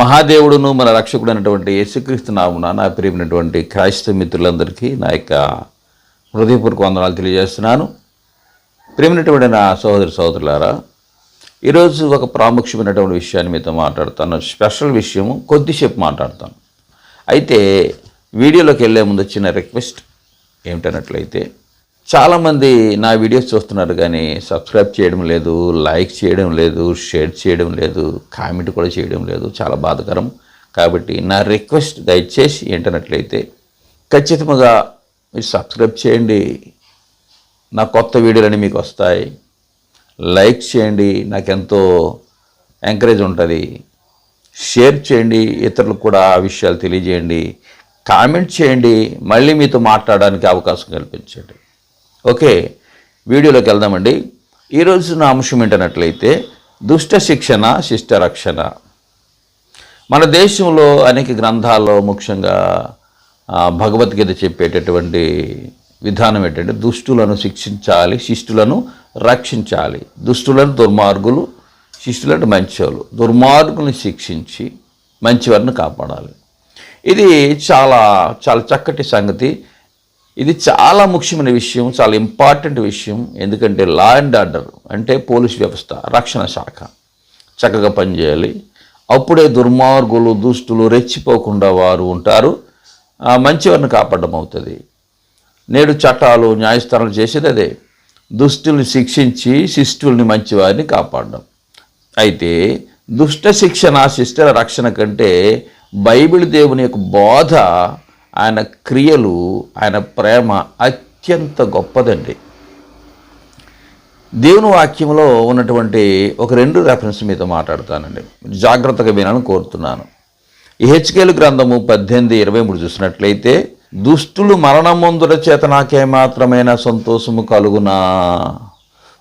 మహాదేవుడును మన రక్షకుడు అయినటువంటి యేసుక్రీస్తు నామున నా ప్రియమైనటువంటి క్రైస్తవ మిత్రులందరికీ నా యొక్క హృదయపూర్వక వందనాలు తెలియజేస్తున్నాను. ప్రియమైనటువంటి నా సహోదరి సహోదరులారా ఈరోజు ఒక ప్రాముఖ్యమైనటువంటి విషయాన్ని మీతో మాట్లాడతాను. స్పెషల్ విషయము కొద్దిసేపు మాట్లాడతాను. అయితే వీడియోలోకి వెళ్ళే ముందు చిన్న రిక్వెస్ట్ ఏమిటన్నట్లయితే చాలామంది నా వీడియోస్ చూస్తున్నారు కానీ సబ్స్క్రైబ్ చేయడం లేదు లైక్ చేయడం లేదు షేర్ చేయడం లేదు కామెంట్ కూడా చేయడం లేదు. చాలా బాధకరం. కాబట్టి నా రిక్వెస్ట్ దయచేసి ఏంటన్నట్లయితే ఖచ్చితంగా మీరు సబ్స్క్రైబ్ చేయండి. నా కొత్త వీడియోలని మీకు వస్తాయి. లైక్ చేయండి. నాకెంతో ఎంకరేజ్ ఉంటుంది. షేర్ చేయండి. ఇతరులకు కూడా ఆ విషయాలు తెలియజేయండి. కామెంట్ చేయండి. మళ్ళీ మీతో మాట్లాడడానికి అవకాశం కల్పించండి. ఓకే వీడియోలోకి వెళ్దామండి. ఈరోజు నా అంశం ఏంటన్నట్లయితే దుష్ట శిక్షణ శిష్ట రక్షణ. మన దేశంలో అనేక గ్రంథాల్లో ముఖ్యంగా భగవద్గీత చెప్పేటటువంటి విధానం ఏంటంటే దుష్టులను శిక్షించాలి శిష్టులను రక్షించాలి. దుష్టులను దుర్మార్గులు శిష్టులను మంచివాళ్ళు దుర్మార్గులను శిక్షించి మంచివారిని కాపాడాలి. ఇది చాలా చాలా చక్కటి సంగతి. ఇది చాలా ముఖ్యమైన విషయం చాలా ఇంపార్టెంట్ విషయం. ఎందుకంటే లా అండ్ ఆర్డర్ అంటే పోలీస్ వ్యవస్థ రక్షణ శాఖ. చక్కగా పనిచేయాలి. అప్పుడే దుర్మార్గులు దుష్టులు రెచ్చిపోకుండా వారు ఉంటారు. మంచివారిని కాపాడడం అవుతుంది. నేడు చట్టాలు న్యాయస్థానాలు చేసేది అదే. దుష్టుల్ని శిక్షించి శిష్టుల్ని మంచివారిని కాపాడడం. అయితే దుష్ట శిక్షణ శిష్టుల రక్షణ కంటే బైబిల్ దేవుని యొక్క బోధ ఆయన క్రియలు ఆయన ప్రేమ అత్యంత గొప్పదండి. దేవుని వాక్యంలో ఉన్నటువంటి ఒక రెండు రెఫరెన్స్ మీతో మాట్లాడతానండి. జాగ్రత్తగా వినాలని కోరుతున్నాను. ఈ హెచ్కేలు గ్రంథము పద్దెనిమిది ఇరవై మూడు చూసినట్లయితే దుష్టులు మరణమందుల చేత నాకేమాత్రమైన సంతోషము కలుగునా?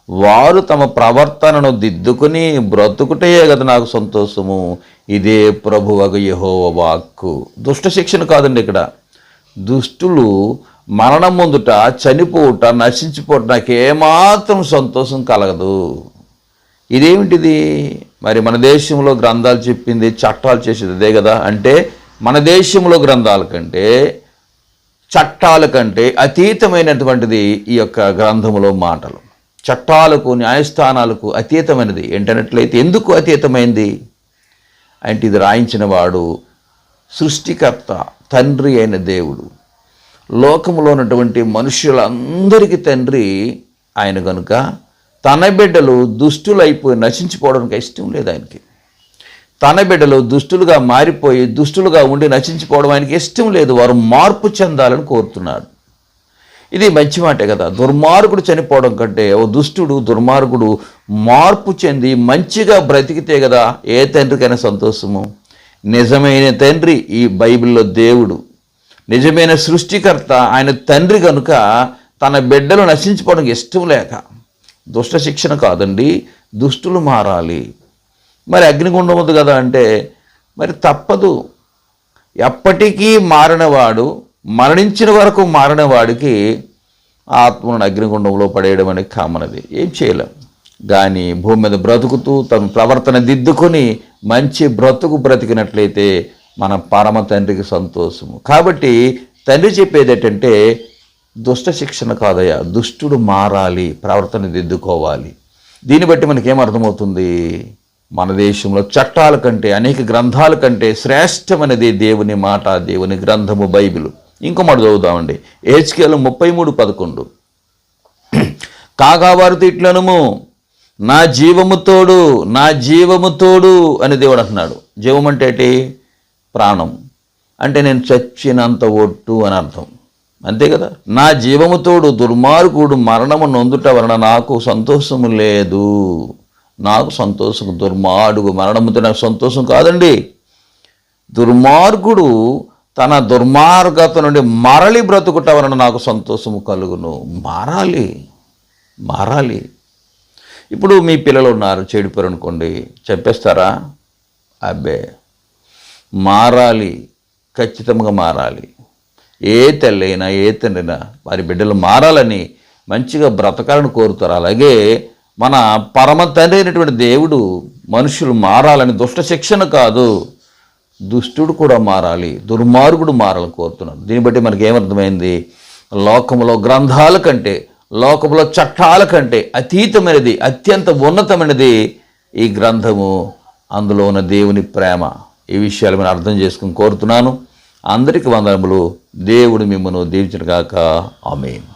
వారు తమ ప్రవర్తనను దిద్దుకుని బ్రతుకుటయే కదా నాకు సంతోషము. ఇదే ప్రభువగ యెహోవా వాక్కు. దుష్ట శిక్షణ కాదండి ఇక్కడ. దుష్టులు మరణం ముందుట చనిపోవుట నశించిపోవట నాకు ఏమాత్రం సంతోషం కలగదు. ఇదేమిటిది? మరి మన దేశంలో గ్రంథాలు చెప్పింది చట్టాలు చేసేది అదే కదా? అంటే మన దేశంలో గ్రంథాల కంటే చట్టాల కంటే అతీతమైనటువంటిది ఈ యొక్క గ్రంథములో మాటలు. చట్టాలకు న్యాయస్థానాలకు అతీతమైనది. ఏంటన్నట్లయితే ఎందుకు అతీతమైంది? అంటే ఇది రాయించిన వాడు సృష్టికర్త తండ్రి అయిన దేవుడు. లోకంలో ఉన్నటువంటి మనుషులందరికీ తండ్రి ఆయన కనుక తన బిడ్డలు దుష్టులైపోయి నశించిపోవడానికి ఇష్టం లేదు ఆయనకి. తన బిడ్డలు దుష్టులుగా మారిపోయి దుష్టులుగా ఉండి నశించిపోవడం ఆయనకి ఇష్టం లేదు. వారు మార్పు చెందాలని కోరుతున్నాడు ఇది మంచి మాటే కదా. దుర్మార్గుడు చనిపోవడం కంటే ఓ దుష్టుడు దుర్మార్గుడు మార్పు చెంది మంచిగా బ్రతికితే కదా ఏ తండ్రికైనా సంతోషము? నిజమైన తండ్రి ఈ బైబిల్లో దేవుడు. నిజమైన సృష్టికర్త ఆయన తండ్రి కనుక తన బిడ్డలు నశించుకోవడం ఇష్టం లేక దుష్ట శిక్షణ కాదండి దుష్టులు మారాలి. మరి అగ్నిగుండం ఉంది కదా అంటే మరి తప్పదు. ఎప్పటికీ మారినవాడు మరణించిన వరకు మారిన వాడికి ఆత్మను అగ్నిగుండంలో పడేయడం అనేది కామనది. ఏం చేయలేం. కానీ భూమి మీద బ్రతుకుతూ తన ప్రవర్తన దిద్దుకొని మంచి బ్రతుకు బ్రతికినట్లయితే మన పరమ తండ్రికి సంతోషము. కాబట్టి తండ్రి చెప్పేది ఏంటంటే దుష్ట శిక్షణ కాదయ్యా దుష్టుడు మారాలి ప్రవర్తన దిద్దుకోవాలి. దీన్ని బట్టి మనకేమర్థమవుతుంది మన దేశంలో చట్టాల కంటే అనేక గ్రంథాల కంటే శ్రేష్టమైనది దేవుని మాట దేవుని గ్రంథము బైబిల్. ఇంకో మాట చదువుదామండి. ఏజ్కేలు ముప్పై మూడు పదకొండు. కాగా వారితో ఇట్లనము నా జీవము తోడు నా జీవము తోడు అని దేవుడు అంటున్నాడు. జీవం అంటే ఏంటి? ప్రాణం. అంటే నేను చచ్చినంత ఒట్టు అని అర్థం. అంతే కదా? నా జీవము తోడు దుర్మార్గుడు మరణము నొందుట వలన నాకు సంతోషము లేదు. నాకు సంతోషం దుర్మార్గు మరణముతో నాకు సంతోషం కాదండి. దుర్మార్గుడు తన దుర్మార్గత నుండి మరలి బ్రతుకుట వలన నాకు సంతోషము కలుగును. మారాలి. మారాలి. ఇప్పుడు మీ పిల్లలు ఉన్నారు చెడిపోరు అనుకోండి చెప్పేస్తారా అబ్బే మారాలి ఖచ్చితంగా మారాలి. ఏ తల్లైనా ఏ తండ్రినా వారి బిడ్డలు మారాలని మంచిగా బ్రతకాలని కోరుతారు. అలాగే మన పరమ తండ్రి అయినటువంటి దేవుడు మనుషులు మారాలని దుష్ట శిక్షణ కాదు. దుష్టుడు కూడా మారాలి దుర్మార్గుడు మారాలని కోరుతున్నాను దీన్ని బట్టి మనకి ఏమర్థమైంది? లోకంలో గ్రంథాల కంటే లోకములో చట్టాల కంటే అతీతమైనది అత్యంత ఉన్నతమైనది ఈ గ్రంథము. అందులో ఉన్న దేవుని ప్రేమ ఈ విషయాలు మనం అర్థం చేసుకుని కోరుతున్నాను. అందరికి వందనములు. దేవుడు మిమ్మల్ని దీవించిన కాక ఆమెన్.